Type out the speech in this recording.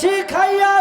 শিখাইয়া